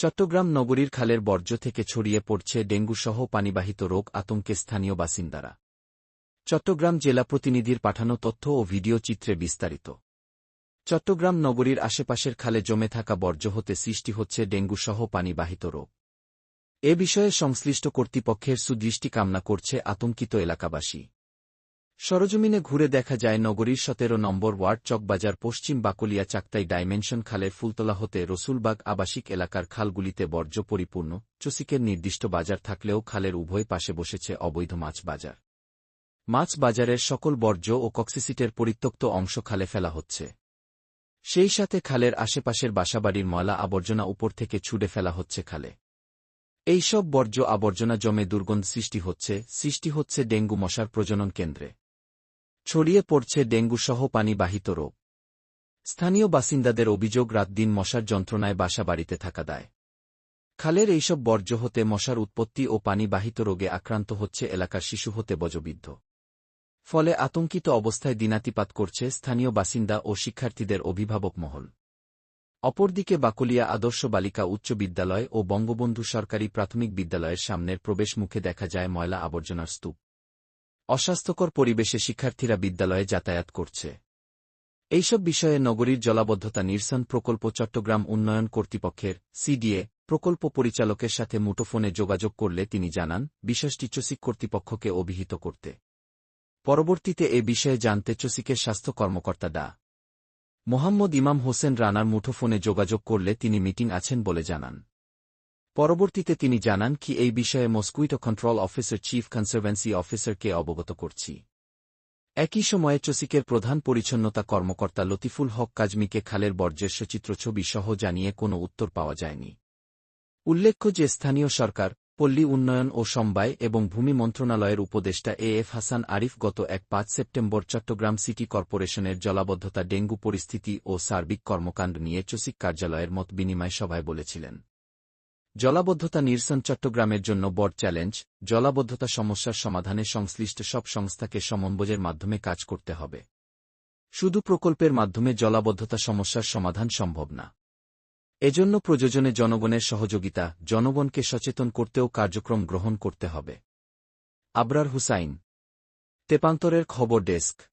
চট্টগ্রাম নগরীর খালের বর্জ্য থেকে ছড়িয়ে পড়ছে ডেঙ্গুসহ পানিবাহিত রোগ আতঙ্কে স্থানীয় বাসিন্দারা। চট্টগ্রাম জেলা প্রতিনিধির পাঠানো তথ্য ও ভিডিও চিত্রে বিস্তারিত। চট্টগ্রাম নগরীর আশেপাশের খালে জমে থাকা বর্জ্য হতে সৃষ্টি হচ্ছে ডেঙ্গুসহ পানিবাহিত রোগ। এ বিষয়ে সংশ্লিষ্ট কর্তৃপক্ষের সুদৃষ্টি কামনা করছে আতঙ্কিত এলাকাবাসী। সরজমিনে ঘুরে দেখা যায় নগরীর সতেরো নম্বর ওয়ার্ড চকবাজার পশ্চিম বাকলিয়া চাক্তাই ডাইমেনশন খালের ফুলতলা হতে রসুলবাগ আবাসিক এলাকার খালগুলিতে বর্জ্য পরিপূর্ণ, চসিকের নির্দিষ্ট বাজার থাকলেও খালের উভয় পাশে বসেছে অবৈধ মাছ বাজার। মাছ বাজারের সকল বর্জ্য ও কক্সিসিটের পরিত্যক্ত অংশ খালে ফেলা হচ্ছে। সেই সাথে খালের আশেপাশের বাসাবাড়ির ময়লা আবর্জনা উপর থেকে ছুড়ে ফেলা হচ্ছে খালে। এইসব বর্জ্য আবর্জনা জমে দুর্গন্ধ সৃষ্টি হচ্ছে সৃষ্টি হচ্ছে ডেঙ্গু মশার প্রজনন কেন্দ্রে। ছড়িয়ে পড়ছে ডেঙ্গুসহ পানিবাহিত রোগ। স্থানীয় বাসিন্দাদের অভিযোগ, রাত দিন মশার যন্ত্রণায় বাসা বাড়িতে থাকা দায়। খালের এইসব বর্জ্য হতে মশার উৎপত্তি ও পানিবাহিত রোগে আক্রান্ত হচ্ছে এলাকার শিশু হতে বজবিদ্ধ ফলে আতঙ্কিত অবস্থায় দিনাতিপাত করছে স্থানীয় বাসিন্দা ও শিক্ষার্থীদের অভিভাবক মহল। অপরদিকে বাকলিয়া আদর্শ বালিকা উচ্চ বিদ্যালয় ও বঙ্গবন্ধু সরকারি প্রাথমিক বিদ্যালয়ের সামনের প্রবেশ মুখে দেখা যায় ময়লা আবর্জনার স্তূপ। অস্বাস্থ্যকর পরিবেশে শিক্ষার্থীরা বিদ্যালয়ে যাতায়াত করছে। এইসব বিষয়ে নগরীর জলাবদ্ধতা নিরসন প্রকল্প চট্টগ্রাম উন্নয়ন কর্তৃপক্ষের সিডিএ প্রকল্প পরিচালকের সাথে মুঠোফোনে যোগাযোগ করলে তিনি জানান বিষয়টি চসিক কর্তৃপক্ষকে অভিহিত করতে। পরবর্তীতে এ বিষয়ে জানতে চসিকের স্বাস্থ্য কর্মকর্তা ডা। মোহাম্মদ ইমাম হোসেন রানার মুঠোফোনে যোগাযোগ করলে তিনি মিটিং আছেন বলে জানান। পরবর্তীতে তিনি জানান কি এই বিষয়ে mosquito control officer chief conservancy অফিসারকে অবগত করছি। একই সময়ে চসিকের প্রধান পরিচ্ছন্নতা কর্মকর্তা লতিফুল হক কাজমিকে খালের বর্জ্যের সচিত্র ছবি সহ জানিয়ে কোনো উত্তর পাওয়া যায়নি। উল্লেখ্য যে স্থানীয় সরকার, পল্লী উন্নয়ন ও সমবায় এবং ভূমি মন্ত্রণালয়ের উপদেষ্টা এ এফ হাসান আরিফ গত এক পাঁচ সেপ্টেম্বর চট্টগ্রাম সিটি কর্পোরেশনের জলাবদ্ধতা, ডেঙ্গু পরিস্থিতি ও সার্বিক কর্মকাণ্ড নিয়ে চসিক কার্যালয়ের মত বিনিময় সভায় বলেছিলেন। জলাবদ্ধতা নিরসন চট্টগ্রামের জন্য বড় চ্যালেঞ্জ, জলাবদ্ধতা সমস্যার সমাধানে সংশ্লিষ্ট সব সংস্থাকে সমন্বয়ের মাধ্যমে কাজ করতে হবে। শুধু প্রকল্পের মাধ্যমে জলাবদ্ধতা সমস্যার সমাধান সম্ভব না। এজন্য প্রযোজনে জনগণের সহযোগিতা, জনগণকে সচেতন করতেও কার্যক্রম গ্রহণ করতে হবে। আবরার হুসাইন, তেপান্তরের খবর ডেস্ক।